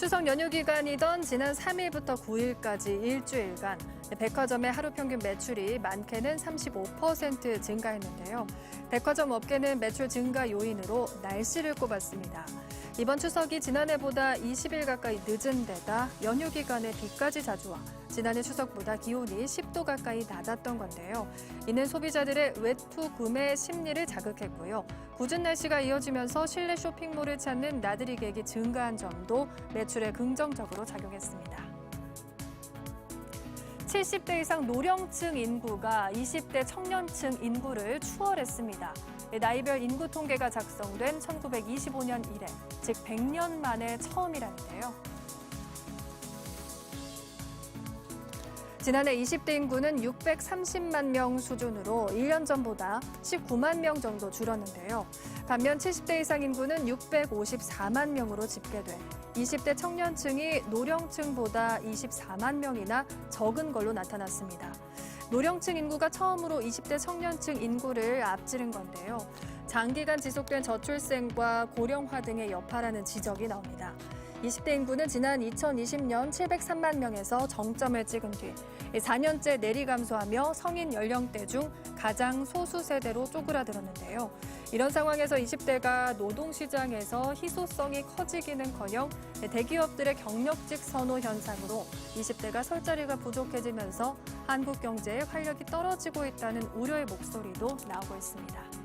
추석 연휴 기간이던 지난 3일부터 9일까지 일주일간 백화점의 하루 평균 매출이 많게는 35% 증가했는데요. 백화점 업계는 매출 증가 요인으로 날씨를 꼽았습니다. 이번 추석이 지난해보다 20일 가까이 늦은 데다 연휴 기간에 비까지 자주 와 지난해 추석보다 기온이 10도 가까이 낮았던 건데요. 이는 소비자들의 외투 구매 심리를 자극했고요. 굳은 날씨가 이어지면서 실내 쇼핑몰을 찾는 나들이 객이 증가한 점도 매출에 긍정적으로 작용했습니다. 70대 이상 노령층 인구가 20대 청년층 인구를 추월했습니다. 나이별 인구 통계가 작성된 1925년 이래, 즉 100년 만에 처음이라는데요. 지난해 20대 인구는 630만 명 수준으로 1년 전보다 19만 명 정도 줄었는데요. 반면 70대 이상 인구는 654만 명으로 집계돼 20대 청년층이 노령층보다 24만 명이나 적은 걸로 나타났습니다. 노령층 인구가 처음으로 20대 청년층 인구를 앞지른 건데요. 장기간 지속된 저출생과 고령화 등의 여파라는 지적이 나옵니다. 20대 인구는 지난 2020년 703만 명에서 정점을 찍은 뒤 4년째 내리 감소하며 성인 연령대 중 가장 소수 세대로 쪼그라들었는데요. 이런 상황에서 20대가 노동시장에서 희소성이 커지기는커녕 대기업들의 경력직 선호 현상으로 20대가 설 자리가 부족해지면서 한국 경제의 활력이 떨어지고 있다는 우려의 목소리도 나오고 있습니다.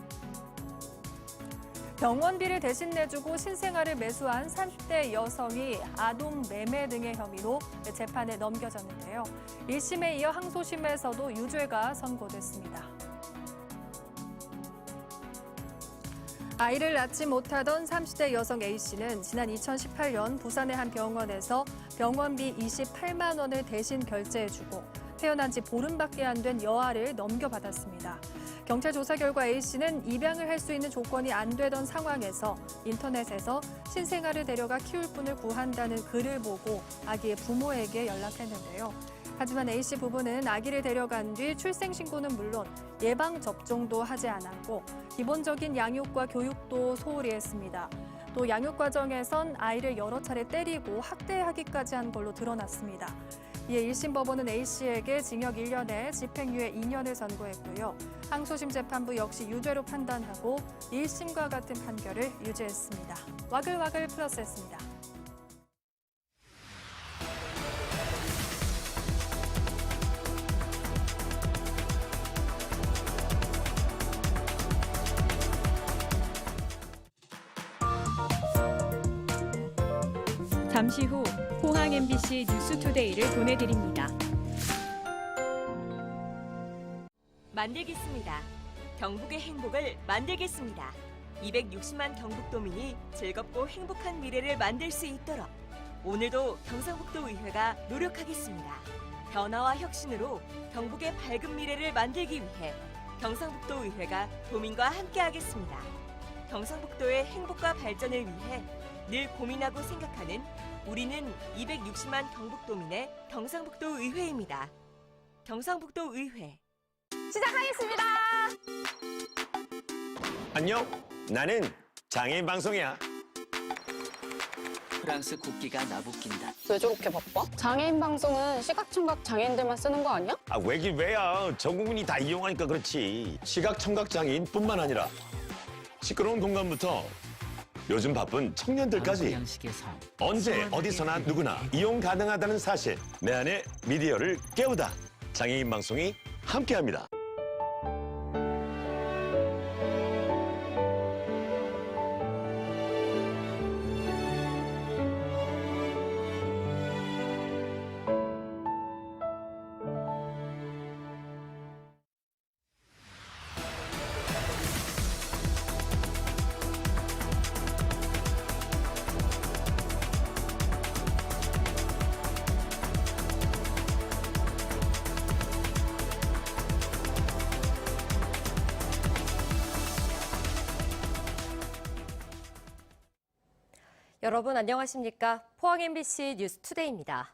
병원비를 대신 내주고 신생아를 매수한 30대 여성이 아동 매매 등의 혐의로 재판에 넘겨졌는데요. 1심에 이어 항소심에서도 유죄가 선고됐습니다. 아이를 낳지 못하던 30대 여성 A씨는 지난 2018년 부산의 한 병원에서 병원비 28만 원을 대신 결제해주고 태어난 지 보름밖에 안 된 여아를 넘겨받았습니다. 경찰 조사 결과 A씨는 입양을 할 수 있는 조건이 안 되던 상황에서 인터넷에서 신생아를 데려가 키울 분을 구한다는 글을 보고 아기의 부모에게 연락했는데요. 하지만 A씨 부부는 아기를 데려간 뒤 출생신고는 물론 예방접종도 하지 않았고 기본적인 양육과 교육도 소홀히 했습니다. 또 양육 과정에선 아이를 여러 차례 때리고 학대하기까지 한 걸로 드러났습니다. 이에 1심 법원은 A씨에게 징역 1년에 집행유예 2년을 선고했고요. 항소심 재판부 역시 유죄로 판단하고 1심과 같은 판결을 유지했습니다. 와글와글 플러스했습니다. 잠시 후 포항 MBC 뉴스투데이를 보내드립니다. 만들겠습니다. 경북의 행복을 만들겠습니다. 260만 경북도민이 즐겁고 행복한 미래를 만들 수 있도록 오늘도 경상북도 의회가 노력하겠습니다. 변화와 혁신으로 경북의 밝은 미래를 만들기 위해 경상북도 의회가 도민과 함께하겠습니다. 경상북도의 행복과 발전을 위해 늘 고민하고 생각하는 우리는 260만 경북도민의 경상북도 의회입니다. 경상북도 의회 시작하겠습니다. 안녕. 나는 장애인 방송이야. 프랑스 국기가 나부낀다. 왜 저렇게 바빠? 장애인 방송은 시각청각 장애인들만 쓰는 거 아니야? 아, 왜긴 왜야. 전 국민이 다 이용하니까 그렇지. 시각 청각 장애인뿐만 아니라 시끄러운 공간부터 요즘 바쁜 청년들까지. 언제 어디서나 누구나 이용 가능하다는 사실. 내 안에 미디어를 깨우다. 장애인 방송이 함께합니다. 여러분 안녕하십니까? 포항 MBC 뉴스 투데이입니다.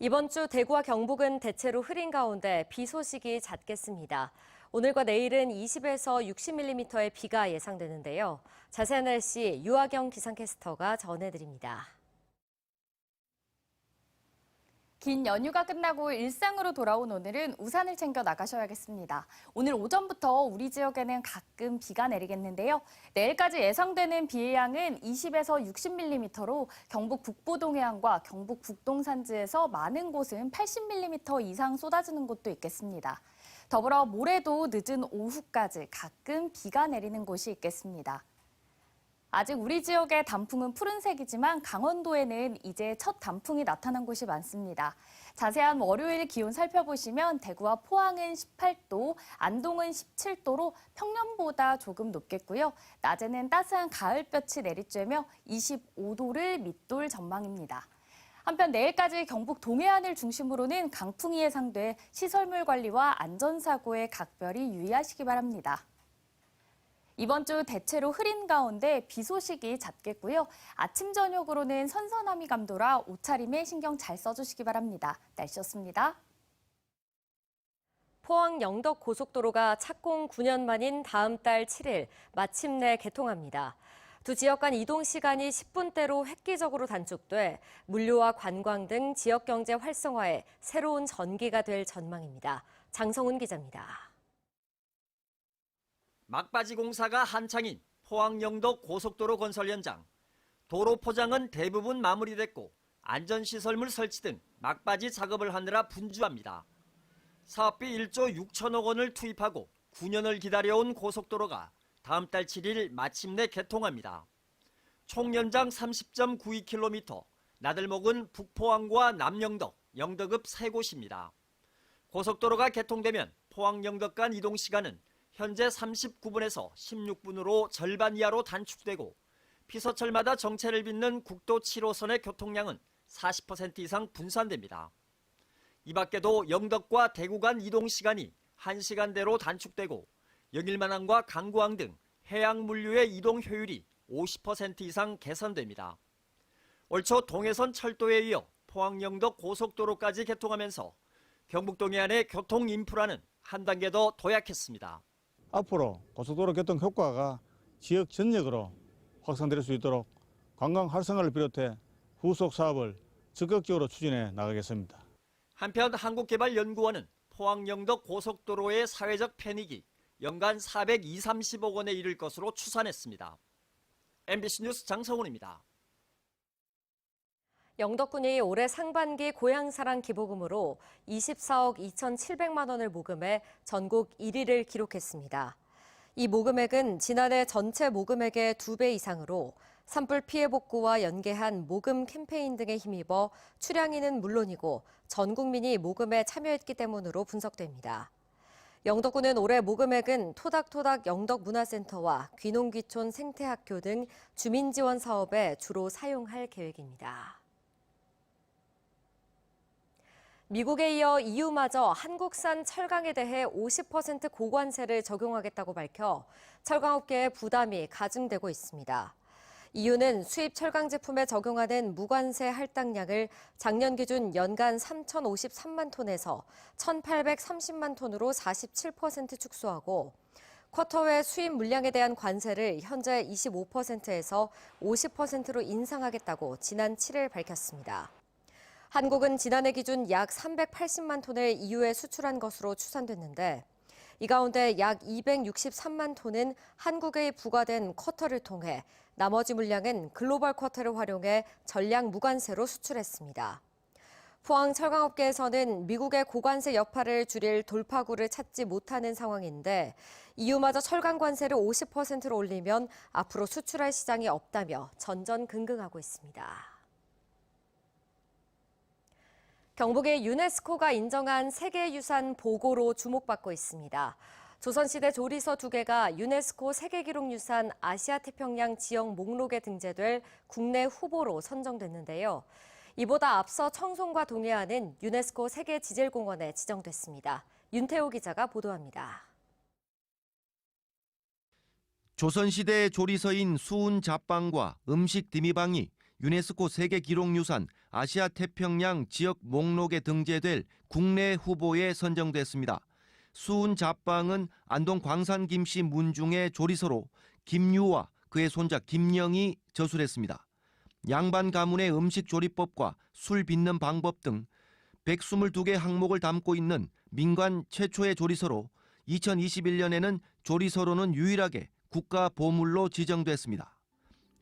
이번 주 대구와 경북은 대체로 흐린 가운데 비 소식이 잦겠습니다. 오늘과 내일은 20에서 60mm의 비가 예상되는데요. 자세한 날씨 유아경 기상캐스터가 전해드립니다. 긴 연휴가 끝나고 일상으로 돌아온 오늘은 우산을 챙겨 나가셔야겠습니다. 오늘 오전부터 우리 지역에는 가끔 비가 내리겠는데요. 내일까지 예상되는 비의 양은 20에서 60mm로 경북 북부 동해안과 경북 북동 산지에서 많은 곳은 80mm 이상 쏟아지는 곳도 있겠습니다. 더불어 모레도 늦은 오후까지 가끔 비가 내리는 곳이 있겠습니다. 아직 우리 지역의 단풍은 푸른색이지만 강원도에는 이제 첫 단풍이 나타난 곳이 많습니다. 자세한 월요일 기온 살펴보시면 대구와 포항은 18도, 안동은 17도로 평년보다 조금 높겠고요. 낮에는 따스한 가을볕이 내리쬐며 25도를 밑돌 전망입니다. 한편 내일까지 경북 동해안을 중심으로는 강풍이 예상돼 시설물 관리와 안전사고에 각별히 유의하시기 바랍니다. 이번 주 대체로 흐린 가운데 비 소식이 잦겠고요. 아침 저녁으로는 선선함이 감돌아 옷차림에 신경 잘 써주시기 바랍니다. 날씨였습니다. 포항 영덕 고속도로가 착공 9년 만인 다음 달 7일 마침내 개통합니다. 두 지역 간 이동 시간이 10분대로 획기적으로 단축돼 물류와 관광 등 지역 경제 활성화에 새로운 전기가 될 전망입니다. 장성훈 기자입니다. 막바지 공사가 한창인 포항 영덕 고속도로 건설 현장. 도로 포장은 대부분 마무리됐고 안전시설물 설치 등 막바지 작업을 하느라 분주합니다. 사업비 1조 6천억 원을 투입하고 9년을 기다려온 고속도로가 다음 달 7일 마침내 개통합니다. 총 연장 30.92km, 나들목은 북포항과 남영덕, 영덕읍 세 곳입니다. 고속도로가 개통되면 포항 영덕 간 이동 시간은 현재 39분에서 16분으로 절반 이하로 단축되고 피서철마다 정체를 빚는 국도 7호선의 교통량은 40% 이상 분산됩니다. 이 밖에도 영덕과 대구 간 이동 시간이 1시간대로 단축되고 영일만항과 강구항 등 해양 물류의 이동 효율이 50% 이상 개선됩니다. 올 초 동해선 철도에 이어 포항 영덕 고속도로까지 개통하면서 경북 동해안의 교통 인프라는 한 단계 더 도약했습니다. 앞으로 고속도로 교통 효과가 지역 전역으로 확산될 수 있도록 관광 활성화를 비롯해 후속 사업을 적극적으로 추진해 나가겠습니다. 한편 한국개발연구원은 포항 영덕 고속도로의 사회적 편익이 연간 420, 30억 원에 이를 것으로 추산했습니다. MBC 뉴스 장성훈입니다. 영덕군이 올해 상반기 고향사랑 기부금으로 24억 2,700만 원을 모금해 전국 1위를 기록했습니다. 이 모금액은 지난해 전체 모금액의 2배 이상으로 산불 피해 복구와 연계한 모금 캠페인 등에 힘입어 출향인은 물론이고 전 국민이 모금에 참여했기 때문으로 분석됩니다. 영덕군은 올해 모금액은 토닥토닥 영덕문화센터와 귀농귀촌 생태학교 등 주민 지원 사업에 주로 사용할 계획입니다. 미국에 이어 EU마저 한국산 철강에 대해 50% 고관세를 적용하겠다고 밝혀 철강업계의 부담이 가중되고 있습니다. EU는 수입 철강 제품에 적용하는 무관세 할당량을 작년 기준 연간 3,053만 톤에서 1,830만 톤으로 47% 축소하고 쿼터외 수입 물량에 대한 관세를 현재 25%에서 50%로 인상하겠다고 지난 7일 밝혔습니다. 한국은 지난해 기준 약 380만 톤을 EU에 수출한 것으로 추산됐는데 이 가운데 약 263만 톤은 한국에 부과된 쿼터를 통해 나머지 물량은 글로벌 쿼터를 활용해 전량 무관세로 수출했습니다. 포항 철강업계에서는 미국의 고관세 여파를 줄일 돌파구를 찾지 못하는 상황인데 EU마저 철강 관세를 50%로 올리면 앞으로 수출할 시장이 없다며 전전긍긍하고 있습니다. 경북의 유네스코가 인정한 세계유산 보고로 주목받고 있습니다. 조선시대 조리서 두 개가 유네스코 세계기록유산 아시아태평양 지역 목록에 등재될 국내 후보로 선정됐는데요. 이보다 앞서 청송과 동해안은 유네스코 세계지질공원에 지정됐습니다. 윤태호 기자가 보도합니다. 조선시대의 조리서인 수운 잡방과 음식 디미방이 유네스코 세계기록유산 아시아 태평양 지역 목록에 등재될 국내 후보에 선정됐습니다. 수운 잡방은 안동 광산 김씨 문중의 조리서로 김유와 그의 손자 김영이 저술했습니다. 양반 가문의 음식 조리법과 술 빚는 방법 등 122개 항목을 담고 있는 민간 최초의 조리서로 2021년에는 조리서로는 유일하게 국가 보물로 지정됐습니다.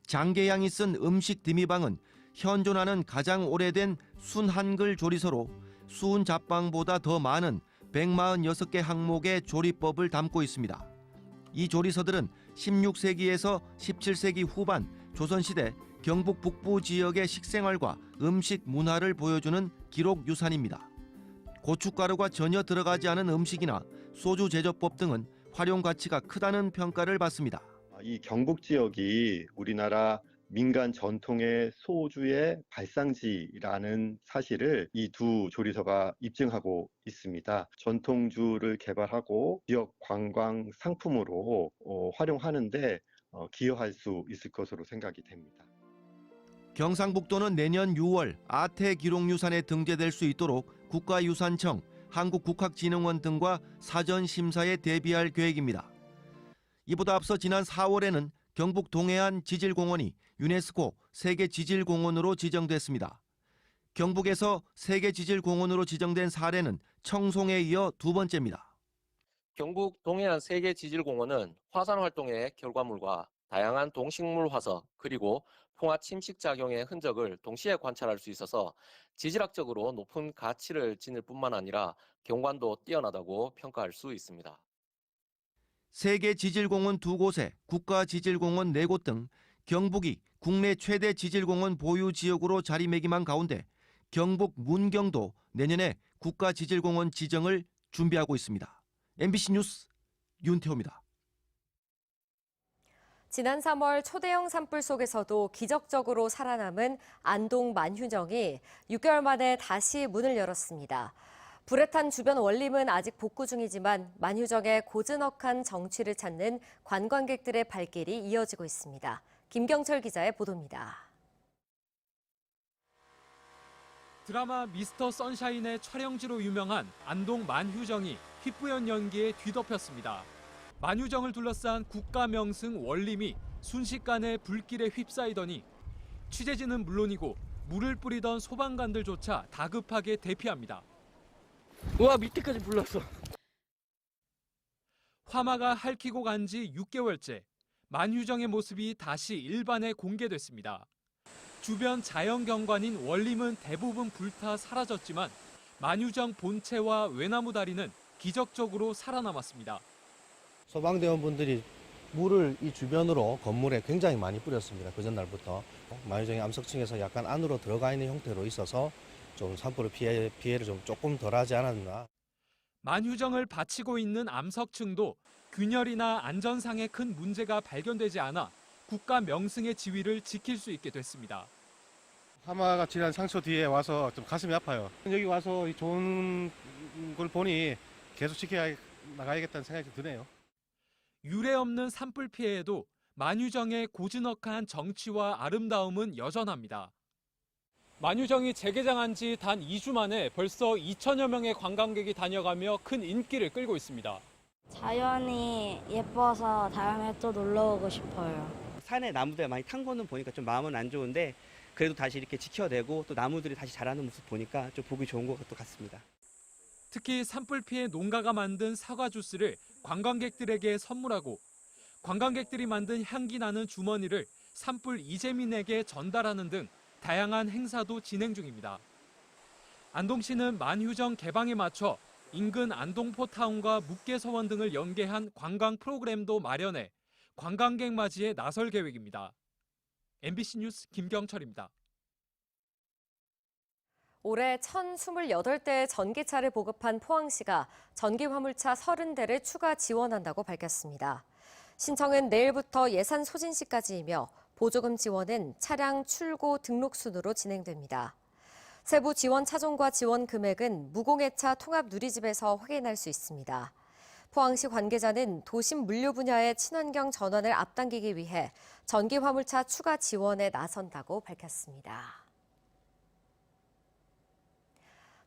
장계양이 쓴 음식 디미방은 현존하는 가장 오래된 순한글 조리서로 수은 잡방보다 더 많은 146개 항목의 조리법을 담고 있습니다. 이 조리서들은 16세기에서 17세기 후반 조선시대 경북 북부 지역의 식생활과 음식 문화를 보여주는 기록 유산입니다. 고춧가루가 전혀 들어가지 않은 음식이나 소주 제조법 등은 활용 가치가 크다는 평가를 받습니다. 이 경북 지역이 우리나라 민간 전통의 소주의 발상지라는 사실을 이 두 조리서가 입증하고 있습니다. 전통주를 개발하고 지역 관광 상품으로 어, 활용하는데 어, 기여할 수 있을 것으로 생각이 됩니다. 경상북도는 내년 6월 아태 기록유산에 등재될 수 있도록 국가유산청, 한국국학진흥원 등과 사전 심사에 대비할 계획입니다. 이보다 앞서 지난 4월에는 경북 동해안 지질공원이 유네스코 세계 지질공원으로 지정됐습니다. 경북에서 세계 지질공원으로 지정된 사례는 청송에 이어 두 번째입니다. 경북 동해안 세계 지질공원은 화산 활동의 결과물과 다양한 동식물 화석 그리고 풍화 침식 작용의 흔적을 동시에 관찰할 수 있어서 지질학적으로 높은 가치를 지닐 뿐만 아니라 경관도 뛰어나다고 평가할 수 있습니다. 세계 지질공원 두 곳에 국가 지질공원 네 곳 등 경북이 국내 최대 지질공원 보유 지역으로 자리매김한 가운데 경북 문경도 내년에 국가 지질공원 지정을 준비하고 있습니다. MBC 뉴스 윤태호입니다. 지난 3월 초대형 산불 속에서도 기적적으로 살아남은 안동 만휴정이 6개월 만에 다시 문을 열었습니다. 불에 탄 주변 원림은 아직 복구 중이지만 만휴정의 고즈넉한 정취를 찾는 관광객들의 발길이 이어지고 있습니다. 김경철 기자의 보도입니다. 드라마 미스터 선샤인의 촬영지로 유명한 안동 만휴정이 휘뿌연 연기에 뒤덮였습니다. 만휴정을 둘러싼 국가 명승 원림이 순식간에 불길에 휩싸이더니 취재진은 물론이고 물을 뿌리던 소방관들조차 다급하게 대피합니다. 우와 밑에까지 불났어. 화마가 핥히고 간 지 6개월째 만휴정의 모습이 다시 일반에 공개됐습니다. 주변 자연 경관인 원림은 대부분 불타 사라졌지만 만휴정 본체와 외나무 다리는 기적적으로 살아남았습니다. 소방대원분들이 물을 이 주변으로 건물에 굉장히 많이 뿌렸습니다. 그 전날부터 만유정이 암석층에서 약간 안으로 들어가 있는 형태로 있어서 좀 산불 피해 피해를 좀 조금 덜하지 않았나. 만휴정을 바치고 있는 암석층도 균열이나 안전상의 큰 문제가 발견되지 않아 국가 명승의 지위를 지킬 수 있게 됐습니다. 하마가 지난 상처 뒤에 와서 좀 가슴이 아파요. 여기 와서 이 좋은 걸 보니 계속 지켜 나가야겠다는 생각이 좀 드네요. 유례 없는 산불 피해에도 만휴정의 고즈넉한 정치와 아름다움은 여전합니다. 만휴정이 재개장한 지 단 2주 만에 벌써 2천여 명의 관광객이 다녀가며 큰 인기를 끌고 있습니다. 자연이 예뻐서 다음에 또 놀러 오고 싶어요. 산에 나무들 많이 탄 거는 보니까 좀 마음은 안 좋은데 그래도 다시 이렇게 지켜내고 또 나무들이 다시 자라는 모습 보니까 좀 보기 좋은 것 같습니다. 특히 산불 피해 농가가 만든 사과 주스를 관광객들에게 선물하고 관광객들이 만든 향기 나는 주머니를 산불 이재민에게 전달하는 등 다양한 행사도 진행 중입니다. 안동시는 만휴정 개방에 맞춰 인근 안동포타운과 묵계서원 등을 연계한 관광 프로그램도 마련해 관광객 맞이에 나설 계획입니다. MBC 뉴스 김경철입니다. 올해 1,028대의 전기차를 보급한 포항시가 전기 화물차 30대를 추가 지원한다고 밝혔습니다. 신청은 내일부터 예산 소진 시까지이며 보조금 지원은 차량 출고 등록 순으로 진행됩니다. 세부 지원 차종과 지원 금액은 무공해차 통합 누리집에서 확인할 수 있습니다. 포항시 관계자는 도심 물류 분야의 친환경 전환을 앞당기기 위해 전기 화물차 추가 지원에 나선다고 밝혔습니다.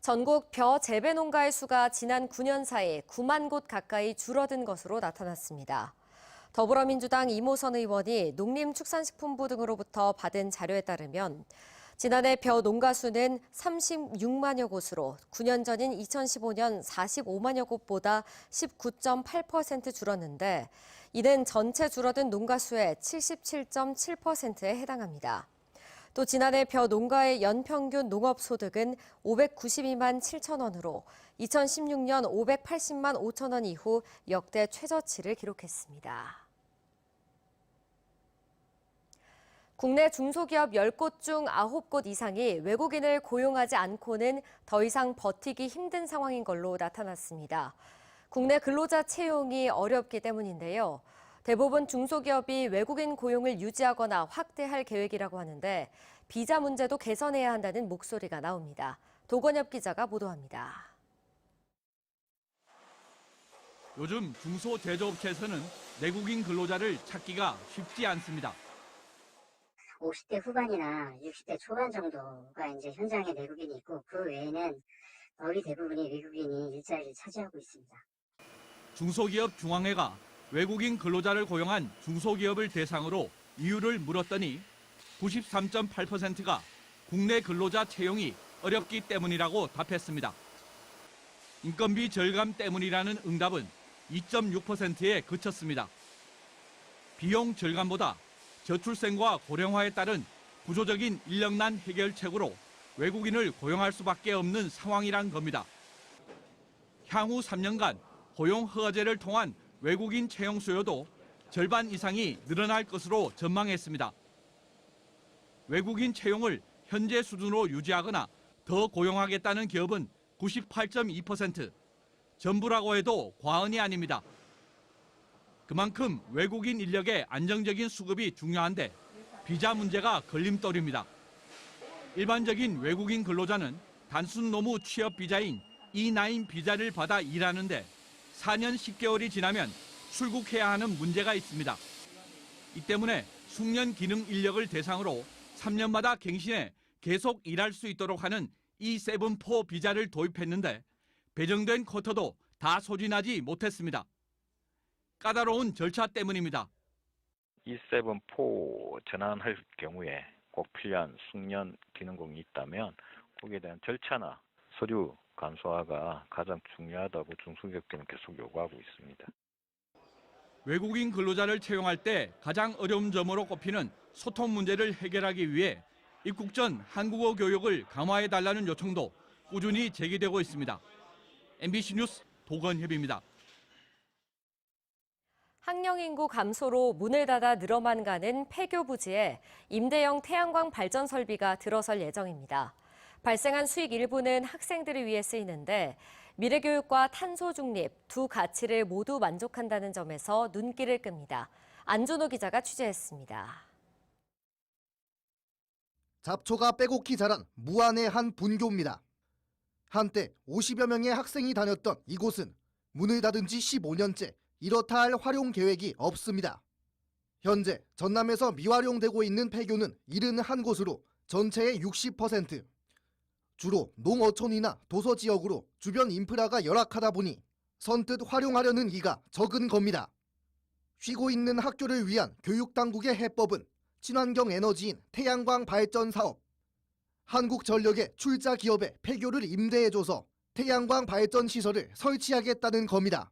전국 벼 재배 농가의 수가 지난 9년 사이 9만 곳 가까이 줄어든 것으로 나타났습니다. 더불어민주당 이모선 의원이 농림축산식품부 등으로부터 받은 자료에 따르면 지난해 벼 농가 수는 36만여 곳으로 9년 전인 2015년 45만여 곳보다 19.8% 줄었는데 이는 전체 줄어든 농가 수의 77.7%에 해당합니다. 또 지난해 벼 농가의 연평균 농업 소득은 592만 7천 원으로 2016년 580만 5천 원 이후 역대 최저치를 기록했습니다. 국내 중소기업 10곳 중 9곳 이상이 외국인을 고용하지 않고는 더 이상 버티기 힘든 상황인 걸로 나타났습니다. 국내 근로자 채용이 어렵기 때문인데요. 대부분 중소기업이 외국인 고용을 유지하거나 확대할 계획이라고 하는데 비자 문제도 개선해야 한다는 목소리가 나옵니다. 도건엽 기자가 보도합니다. 요즘 중소제조업체에서는 내국인 근로자를 찾기가 쉽지 않습니다. 50대 후반이나 60대 초반 정도가 이제 현장에 내국인이 있고 그 외에는 거의 대부분이 외국인이 일자리를 차지하고 있습니다. 중소기업 중앙회가 외국인 근로자를 고용한 중소기업을 대상으로 이유를 물었더니 93.8%가 국내 근로자 채용이 어렵기 때문이라고 답했습니다. 인건비 절감 때문이라는 응답은 2.6%에 그쳤습니다. 비용 절감보다 저출생과 고령화에 따른 구조적인 인력난 해결책으로 외국인을 고용할 수밖에 없는 상황이란 겁니다. 향후 3년간 고용 허가제를 통한 외국인 채용 수요도 절반 이상이 늘어날 것으로 전망했습니다. 외국인 채용을 현재 수준으로 유지하거나 더 고용하겠다는 기업은 98.2%, 전부라고 해도 과언이 아닙니다. 그만큼 외국인 인력의 안정적인 수급이 중요한데 비자 문제가 걸림돌입니다. 일반적인 외국인 근로자는 단순 노무 취업 비자인 E9 비자를 받아 일하는데 4년 10개월이 지나면 출국해야 하는 문제가 있습니다. 이 때문에 숙련 기능 인력을 대상으로 3년마다 갱신해 계속 일할 수 있도록 하는 E74 비자를 도입했는데 배정된 쿼터도 다 소진하지 못했습니다. 까다로운 절차 때문입니다. E74 전환할 경우에 꼭 필요한 숙련 기능공이 있다면 거기에 대한 절차나 서류 간소화가 가장 중요하다고 중소기업계는 계속 요구하고 있습니다. 외국인 근로자를 채용할 때 가장 어려운 점으로 꼽히는 소통 문제를 해결하기 위해 입국 전 한국어 교육을 강화해 달라는 요청도 꾸준히 제기되고 있습니다. MBC 뉴스 도건협입니다. 학령 인구 감소로 문을 닫아 늘어만 가는 폐교 부지에 임대형 태양광 발전 설비가 들어설 예정입니다. 발생한 수익 일부는 학생들을 위해 쓰이는데 미래 교육과 탄소 중립 두 가치를 모두 만족한다는 점에서 눈길을 끕니다. 안준호 기자가 취재했습니다. 잡초가 빼곡히 자란 무안의 한 분교입니다. 한때 50여 명의 학생이 다녔던 이곳은 문을 닫은 지 15년째 이렇다 할 활용 계획이 없습니다. 현재 전남에서 미활용되고 있는 폐교는 71곳으로 전체의 60%. 주로 농어촌이나 도서 지역으로 주변 인프라가 열악하다 보니 선뜻 활용하려는 이가 적은 겁니다. 쉬고 있는 학교를 위한 교육당국의 해법은 친환경 에너지인 태양광 발전 사업. 한국전력의 출자 기업에 폐교를 임대해줘서 태양광 발전 시설을 설치하겠다는 겁니다.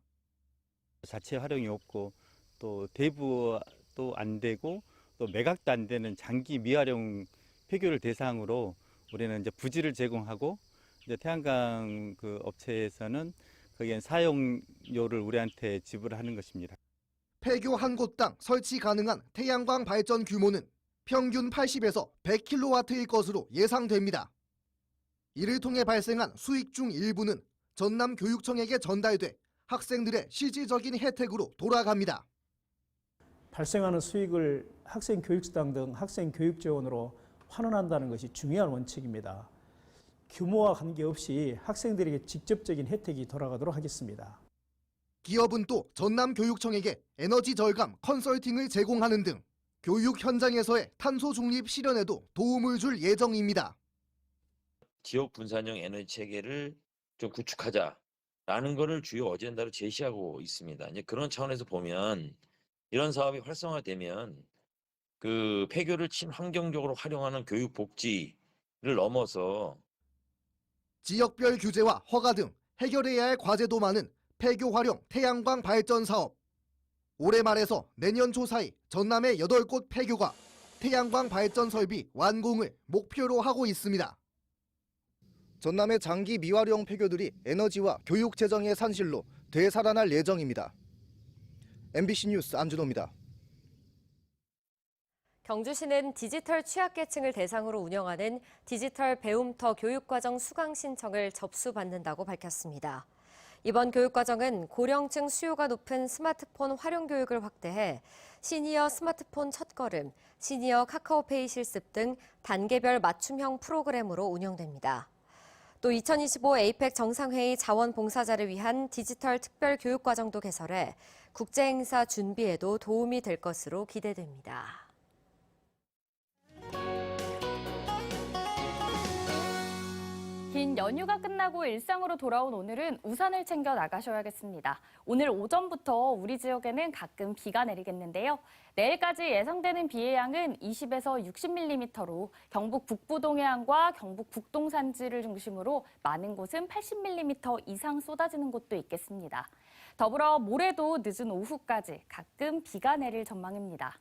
자체 활용이 없고 또 대부도 안 되고 또 매각도 안 되는 장기 미활용 폐교를 대상으로 우리는 이제 부지를 제공하고 이제 태양광 그 업체에서는 거기엔 사용료를 우리한테 지불하는 것입니다. 폐교 한 곳당 설치 가능한 태양광 발전 규모는 평균 80에서 100kW일 것으로 예상됩니다. 이를 통해 발생한 수익 중 일부는 전남 교육청에게 전달돼 학생들의 실질적인 혜택으로 돌아갑니다. 발생하는 수익을 학생 교육수당 등 학생 교육 지원으로 환원한다는 것이 중요한 원칙입니다. 규모와 관계없이 학생들에게 직접적인 혜택이 돌아가도록 하겠습니다. 기업은 또 전남 교육청에게 에너지 절감 컨설팅을 제공하는 등 교육 현장에서의 탄소 중립 실현에도 도움을 줄 예정입니다. 지역 분산형 에너지 체계를 좀 구축하자 라는 것을 주요 어젠다로 제시하고 있습니다. 이제 그런 차원에서 보면 이런 사업이 활성화되면 그 폐교를 친환경적으로 활용하는 교육 복지 넘어서 지역별 규제와 허가 등 해결해야 할 과제도 많은 폐교 활용 태양광 발전 사업. 올해 말에서 내년 초 사이 전남의 8곳 폐교가 태양광 발전 설비 완공을 목표로 하고 있습니다. 전남의 장기 미활용 폐교들이 에너지와 교육 재정의 산실로 되살아날 예정입니다. MBC 뉴스 안준호입니다. 경주시는 디지털 취약계층을 대상으로 운영하는 디지털 배움터 교육과정 수강 신청을 접수받는다고 밝혔습니다. 이번 교육과정은 고령층 수요가 높은 스마트폰 활용 교육을 확대해 시니어 스마트폰 첫걸음, 시니어 카카오페이 실습 등 단계별 맞춤형 프로그램으로 운영됩니다. 또 2025 에이펙 정상회의 자원봉사자를 위한 디지털 특별 교육과정도 개설해 국제행사 준비에도 도움이 될 것으로 기대됩니다. 긴 연휴가 끝나고 일상으로 돌아온 오늘은 우산을 챙겨 나가셔야겠습니다. 오늘 오전부터 우리 지역에는 가끔 비가 내리겠는데요. 내일까지 예상되는 비의 양은 20에서 60mm로 경북 북부 동해안과 경북 북동 산지를 중심으로 많은 곳은 80mm 이상 쏟아지는 곳도 있겠습니다. 더불어 모레도 늦은 오후까지 가끔 비가 내릴 전망입니다.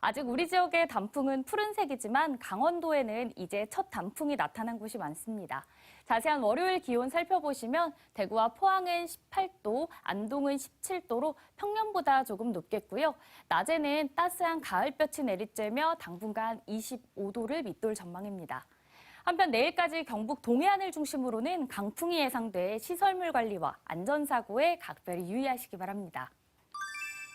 아직 우리 지역의 단풍은 푸른색이지만 강원도에는 이제 첫 단풍이 나타난 곳이 많습니다. 자세한 월요일 기온 살펴보시면 대구와 포항은 18도, 안동은 17도로 평년보다 조금 높겠고요. 낮에는 따스한 가을볕이 내리쬐며 당분간 25도를 밑돌 전망입니다. 한편 내일까지 경북 동해안을 중심으로는 강풍이 예상돼 시설물 관리와 안전사고에 각별히 유의하시기 바랍니다.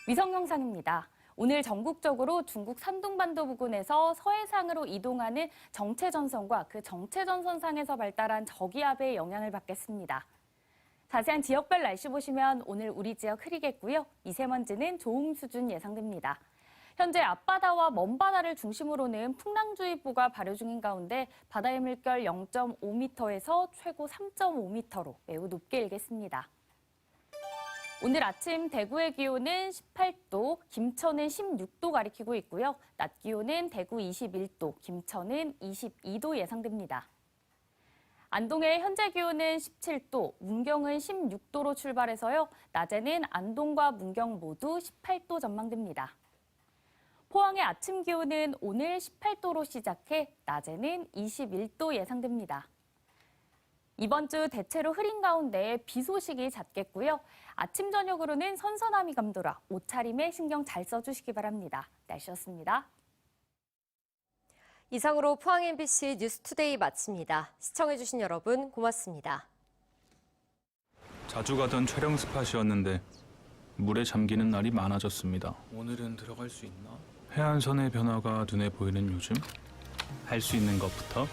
위성 영상입니다. 오늘 전국적으로 중국 산둥반도 부근에서 서해상으로 이동하는 정체전선과 그 정체전선상에서 발달한 저기압의 영향을 받겠습니다. 자세한 지역별 날씨 보시면 오늘 우리 지역 흐리겠고요. 미세먼지는 좋음 수준 예상됩니다. 현재 앞바다와 먼바다를 중심으로는 풍랑주의보가 발효 중인 가운데 바다의 물결 0.5m에서 최고 3.5m로 매우 높게 일겠습니다. 오늘 아침 대구의 기온은 18도, 김천은 16도 가리키고 있고요. 낮 기온은 대구 21도, 김천은 22도 예상됩니다. 안동의 현재 기온은 17도, 문경은 16도로 출발해서요. 낮에는 안동과 문경 모두 18도 전망됩니다. 포항의 아침 기온은 오늘 18도로 시작해 낮에는 21도 예상됩니다. 이번 주 대체로 흐린 가운데 비 소식이 잦겠고요. 아침 저녁으로는 선선함이 감돌아 옷차림에 신경 잘 써주시기 바랍니다. 날씨였습니다. 이상으로 포항 MBC 뉴스투데이 마칩니다. 시청해주신 여러분 고맙습니다. 자주 가던 촬영 스팟이었는데 물에 잠기는 날이 많아졌습니다. 오늘은 들어갈 수 있나? 해안선의 변화가 눈에 보이는 요즘 할 수 있는 것부터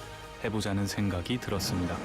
해보자는 생각이 들었습니다.